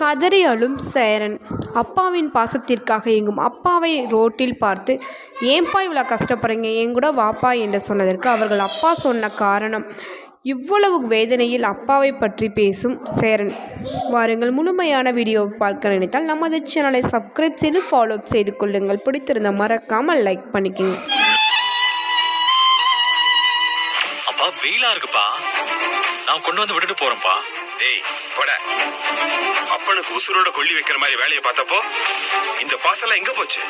கதறி அழும் சேரன். அப்பாவின் பாசத்திற்காக எங்கும் அப்பாவை ரோட்டில் பார்த்து ஏன்பா இவ்வளோ கஷ்டப்படுறீங்க? என் கூட வாப்பா என்று சொன்னதற்கு அவர்கள் அப்பா சொன்ன காரணம் இவ்வளவு வேதனையில் அப்பாவை பற்றி பேசும் சேரன். வாருங்கள் முழுமையான வீடியோவை பார்க்க நினைத்தால் நமது சேனலை சப்ஸ்கிரைப் செய்து ஃபாலோ செய்து கொள்ளுங்கள். பிடித்திருந்த மறக்காமல் லைக் பண்ணிக்கோங்க. அப்பா வெயிலா இருக்குப்பா. நான் கொண்டு வந்து விட்டுட்டு போறேன்ப்பா. டேய் போட. அப்பனுக்கு உசுரோட கொள்ளி வைக்கிற மாதிரி வேலையை பார்த்தப்போ இந்த பாசெல்லாம் எங்க போச்சு?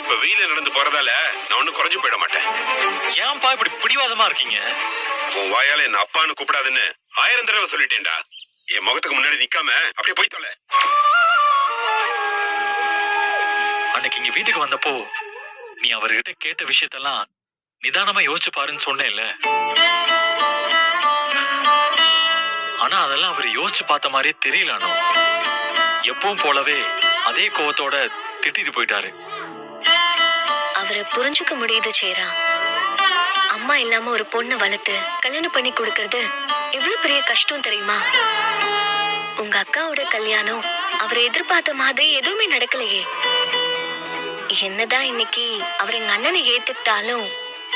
இப்ப வெயில நடந்து போறதால நான் ஒண்ணும் குறைஞ்சு போயிட மாட்டேன். ஏன்பா இப்படி பிடிவாதமா இருக்கீங்க? உன் வாயால என்ன அப்பான்னு கூப்பிடாதுன்னு ஆயிரம் தடவை சொல்லிட்டேன்டா. என் முகத்துக்கு முன்னாடி நிக்காம அப்படியே போய் தொலை. அன்னைக்கு இங்க வீட்டுக்கு வந்தப்போ நீ அவர்கிட்ட கேட்ட விஷயத்தெல்லாம் நிதானமா யோசிச்சு பாருன்னு சொன்னேன்ல. ஆனா அதெல்லாம் அவர் யோசிச்சு பார்த்த மாதிரியே தெரியல அனு. எப்பவும் போலவே அதே கோவத்தோட திட்டிட்டு போயிட்டாரு. அவரை புரிஞ்சுக்க முடியுது சேரா. அம்மா இல்லாம ஒரு பொண்ணை வளர்த்து கல்யாணம் பண்ணி கொடுக்கறது எவ்வளவு பெரிய கஷ்டம் தெரியுமா? உங்க அக்காவோட கல்யாணம் அவர் எதிர்பார்த்த மாதிரி எதுவுமே நடக்கலையே. என்னதான் இன்னைக்கு அவர் எங்க அண்ணனை ஏத்துக்கிட்டாலும்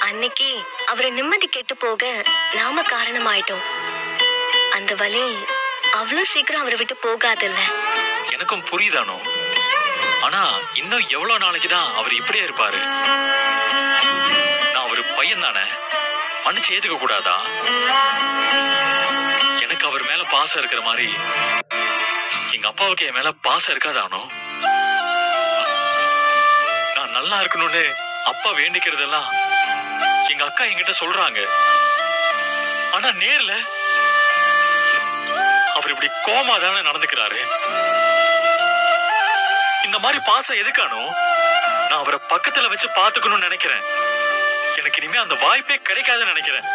அன்னைக்கு அவரை நிம்மதி கெட்டு போக நாம காரணமாயிட்டோம். அந்த வலி அவ்வளவு சீக்கிரம் அவரை விட்டு போகாதுல்ல. எனக்கும் புரியுதானோ? ஆனா இன்னும் எவ்வளவு நாளைக்கு தான் அவர் இப்படியே இருப்பாரு? நான் ஒரு பையன் தானே? மன்னிச்சு ஏத்துக்க கூடாதா? எனக்கு அவர் மேல பாசம் இருக்கிற மாதிரி எங்க அப்பாவுக்கு என் மேல பாசம் இருக்காதானோ? நான் நல்லா இருக்கணும்னு அப்பா வேண்டிக்கிறதெல்லாம் எங்க அக்கா என்கிட்ட சொல்றாங்க. ஆனா நேர்ல அவர் இப்படி கோமா தானே நடந்துக்கிறாரு. இந்த மாதிரி பாசம் எதுக்கானோ நான் அவரை பக்கத்துல வச்சு பாத்துக்கணும்னு நினைக்கிறேன். எனக்கு இனிமே அந்த வாய்ப்பே கிடைக்காதுன்னு நினைக்கிறேன்.